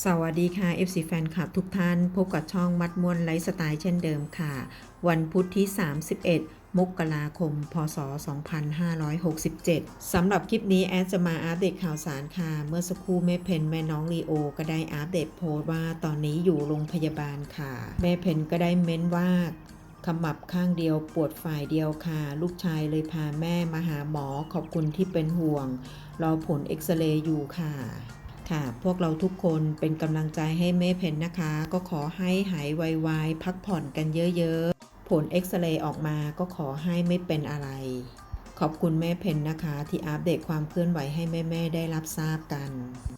สวัสดีค่ะ FC แฟนคลับทุกท่าน พบกับช่องมัดมวนไลฟ์สไตล์เช่นเดิมค่ะ วันพุธที่ 31 มกราคม พศ 2567 สำหรับคลิปนี้แอดจะมาอัปเดตข่าวสารค่ะ เมื่อสักครู่แม่เพนแม่น้องลีโอ ก็ได้อัปเดตโพสต์ว่าตอนนี้อยู่โรงพยาบาลค่ะ แม่เพนก็ได้เม้นว่าขมับข้างเดียวปวดฝ่ายเดียวค่ะ ลูกชายเลยพาแม่มาหาหมอขอบคุณที่เป็นห่วง รอผลเอ็กซเรย์อยู่ค่ะ ค่ะ พวกเราทุกคนเป็นกำลังใจให้แม่เพนนะคะ ก็ขอให้หายไวๆพักผ่อนกันเยอะๆ ผลเอ็กซเรย์ออกมาก็ขอให้ไม่เป็นอะไร ขอบคุณแม่เพนนะคะ ที่อัปเดตความเคลื่อนไหวให้แม่ๆได้รับทราบกัน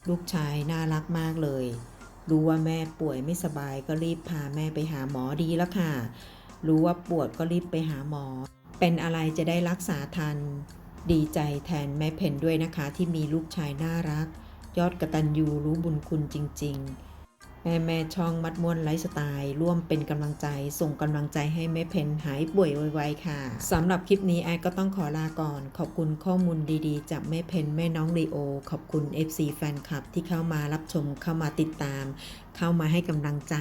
ลูกชายน่ารักมากเลยรู้ว่าแม่ป่วยไม่สบายก็รีบพาแม่ไปหาหมอดีแล้วค่ะ รู้ว่าปวดก็รีบไปหาหมอ เป็นอะไรจะได้รักษาทัน ดีใจแทนแม่เพนด้วยนะคะที่มีลูกชายน่ารัก ยอดกระตันยูรู้บุญคุณจริง ๆ แม่แม่ช่องมัดม่วนไลฟ์สไตล์ ร่วมเป็นกำลังใจ ส่งกำลังใจให้แม่เพนหายป่วยไวๆค่ะสำหรับคลิปนี้แอดก็ต้องขอลาก่อน ขอบคุณข้อมูลดีๆ จากแม่เพนแม่น้องลีโอ ขอบคุณ FC แฟนคลับที่เข้ามารับชมเข้ามาติดตาม เข้ามาให้กำลังใจ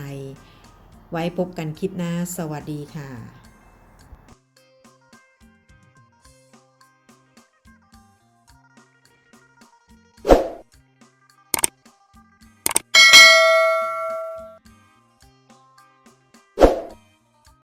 ไว้พบกันคลิปหน้า สวัสดีค่ะ